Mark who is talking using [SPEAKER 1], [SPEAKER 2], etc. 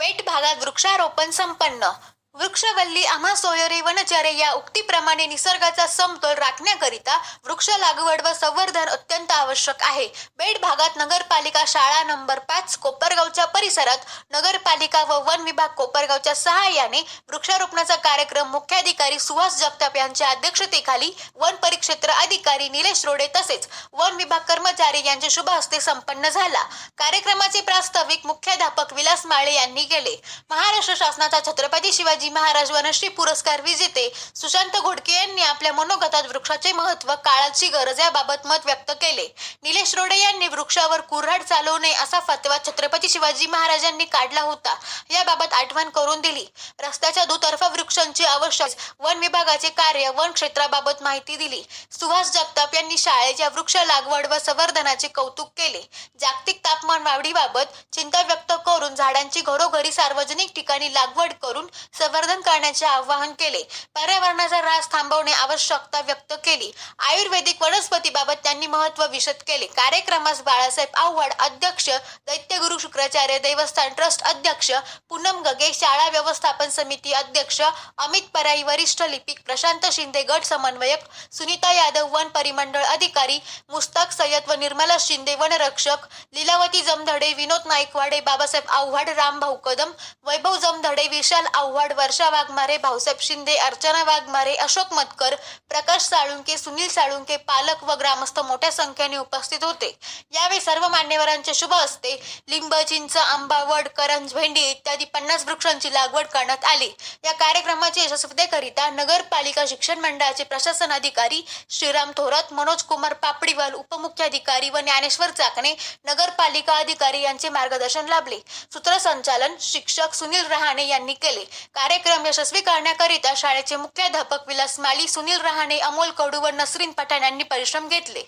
[SPEAKER 1] पेठ भागात वृक्षारोपण संपन्न वृक्षवल्ली आम्हा सोयरे वनचरे या उक्तीप्रमाणे निसर्गाचा समतोल राखण्याकरिता वृक्ष लागवड व संवर्धन अत्यंत आवश्यक आहे. बेड भागात नगरपालिका शाळा नंबर पाच कोपरगावच्या परिसरात नगरपालिका व वन विभाग कोपरगावच्या सहाय्याने वृक्षारोपणाचा कार्यक्रम मुख्याधिकारी सुहास जगताप यांच्या अध्यक्षतेखाली वन परिक्षेत्र अधिकारी निलेश रोडे तसेच वन विभाग कर्मचारी यांच्या शुभ हस्ते संपन्न झाला. कार्यक्रमाचे प्रास्ताविक मुख्याध्यापक विलास माळे यांनी केले. महाराष्ट्र शासनाचा छत्रपती शिवाजी महाराज वनश्री पुरस्कार विजेते सुशांत घोडके यांनी आपल्या मनोगतात वृक्षाचे महत्त्व काळाची गरज याबाबत मत व्यक्त केले. निलेश रोडे यांनी वृक्षावर कुऱ्हाड चालवू नये असा फतवा छत्रपती शिवाजी महाराजांनी काढला होता. याबाबत आठवण करून दिली. रस्त्याच्या दुतर्फा वृक्षांची आवश्यक वन विभागाचे कार्य वन क्षेत्राबाबत माहिती दिली. सुहास जगताप यांनी शाळेच्या वृक्ष लागवड व संवर्धनाचे कौतुक केले. जागतिक तापमान वाढीबाबत चिंता व्यक्त करून झाडांची घरोघरी सार्वजनिक ठिकाणी लागवड करून संवर्धन करण्याचे आवाहन केले. पर्यावरणाचा ऱ्हास थांबवणे आवश्यकता व्यक्त केली. आयुर्वेदिक वनस्पतीबाबत त्यांनी महत्त्व विशद केले. कार्यक्रमास बाळासाहेब आव्हाड अध्यक्ष दैत्यगुरु शुक्राचार्य देवस्थान ट्रस्ट अध्यक्ष पूनम गगे शाळा व्यवस्थापन समिती अध्यक्ष अमित पराई वरिष्ठ लिपिक प्रशांत शिंदे गट समन्वयक सुनीता यादव वन परिमंडळ अधिकारी मुस्ताक सय्यद व निर्मला शिंदे वनरक्षक लीलावती जमधडे विनोद नाईकवाडे बाबासाहेब आव्हाड रामभाऊ कदम वैभव जमधडे विशाल आव्हाड वर्षा वाघमारे भाऊसाहेब शिंदे अर्चना वाघमारे अशोक मतकर प्रकाश साळुंके सुनील साळुंके पालक व ग्रामस्थ मोठ्या संख्येने उपस्थित होते. यावेळी सर्व मान्यवरांचे शुभ असते लिंब चिंच आंबा वड करंज भेंडी इत्यादी पन्नास वृक्षांची लागवड करण्यात आली. या कार्यक्रमाची यशस्वीतेकरिता नगरपालिका शिक्षण मंडळाचे प्रशासन अधिकारी श्रीराम थोरात मनोज कुमार पापडीवाल उपमुख्याधिकारी व ज्ञानेश्वर चाकणे नगरपालिका अधिकारी यांचे मार्गदर्शन लाभले. सूत्रसंचालन शिक्षक सुनील रहाणे यांनी केले. कार्यक्रम यशस्वी करण्याकरिता शाळेचे मुख्याध्यापक विलास माली सुनील रहाणे अमोल कडू व नसरीन पठाण यांनी परिश्रम घेतले.